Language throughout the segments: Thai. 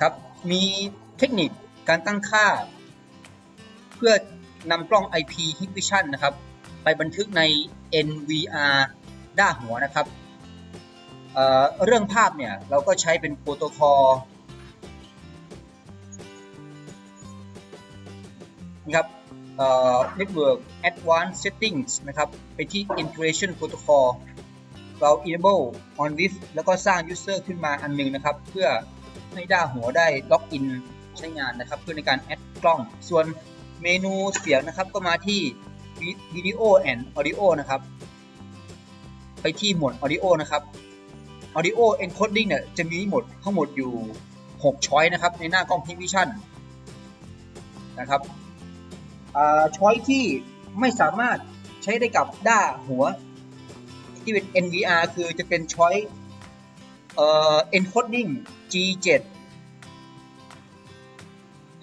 ครับมีเทคนิคการตั้งค่า เพื่อนำกล้อง IP Hikvision นะครับ ไปบันทึกใน NVR ด้าหัวนะครับเเรื่องภาพเนี่ยเราก็ใช้เป็นโปรโตคอลนะครับเอ่อ Network Advanced Settings นะครับ ไปที่ Integration Protocol เรา enable on with แล้วก็สร้าง user ขึ้นมาอันหนึงนะครับ เพื่อ ให้ด้าหัวได้ล็อกอินใช้งานนะครับ เพื่อในการแอดกล้อง ส่วนเมนูเสียงนะครับก็มาที่ Video and Audio นะครับ ไปที่หมวด Audio นะครับ Audio Encoding เนี่ยจะมีหมดทั้งหมดอยู่ 6 ช้อยนะครับ ในหน้ากล้อง Hikvision นะครับช้อยที่ไม่สามารถใช้ได้กับด้าหัว ที่เป็น NVR คือจะเป็นช้อยเอ่อ encoding G7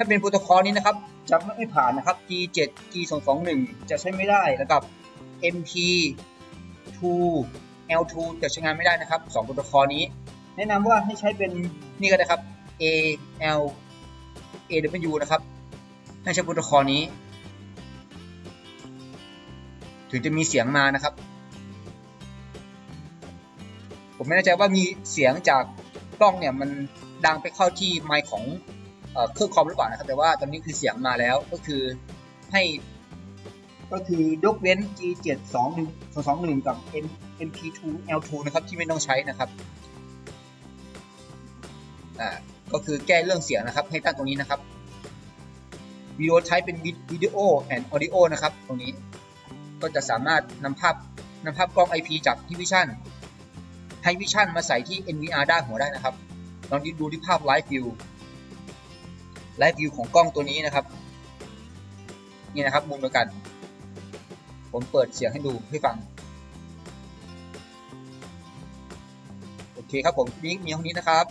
ถ้าเป็นโปรโตคอลนี้นะครับจะไม่ผ่านนะครับ G7 G221 จะใช้ไม่ได้แล้วกับ MP2 L2 จะใช้งานไม่ได้นะครับ2โปรโตคอลนี้ แนะนำว่าให้ใช้เป็นนี่ก็ได้ครับ AL AW นะครับให้ใช้โปรโตคอลนี้ ถึงจะมีเสียงมานะครับ ผมไม่แน่ใจว่ามีเสียงจากกล้องเนี่ยมันดังไปเข้าที่ไมค์ของ เครื่องคอมหรือเปล่านะครับ แต่ว่าตอนนี้คือเสียงมาแล้วก็คือให้ ก็คือยกเว้น G7 2 1 2 1กับ M MP2 L2 นะครับที่ไม่ต้องใช้นะครับอ่าก็คือแก้เรื่องเสียงนะครับ ให้ตั้งตรงนี้นะครับวิดีโอใช้เป็นวิดีโอแอนด์ออดิโอนะครับ ตรงนี้ก็จะสามารถนำภาพนำภาพกล้อง IP จากที่วิชั่นให้วิชั่นมาใส่ที่ NVR ด้านหัวได้นะครับ ลองดูที่ภาพไลฟ์ฟิล ไลฟ์วิวของกล้องตัวนี้นะครับ นี่นะครับมุมเดียวกัน ผมเปิดเสียงให้ดูให้ฟัง โอเคครับผมนี่มีเท่านี้นะครับ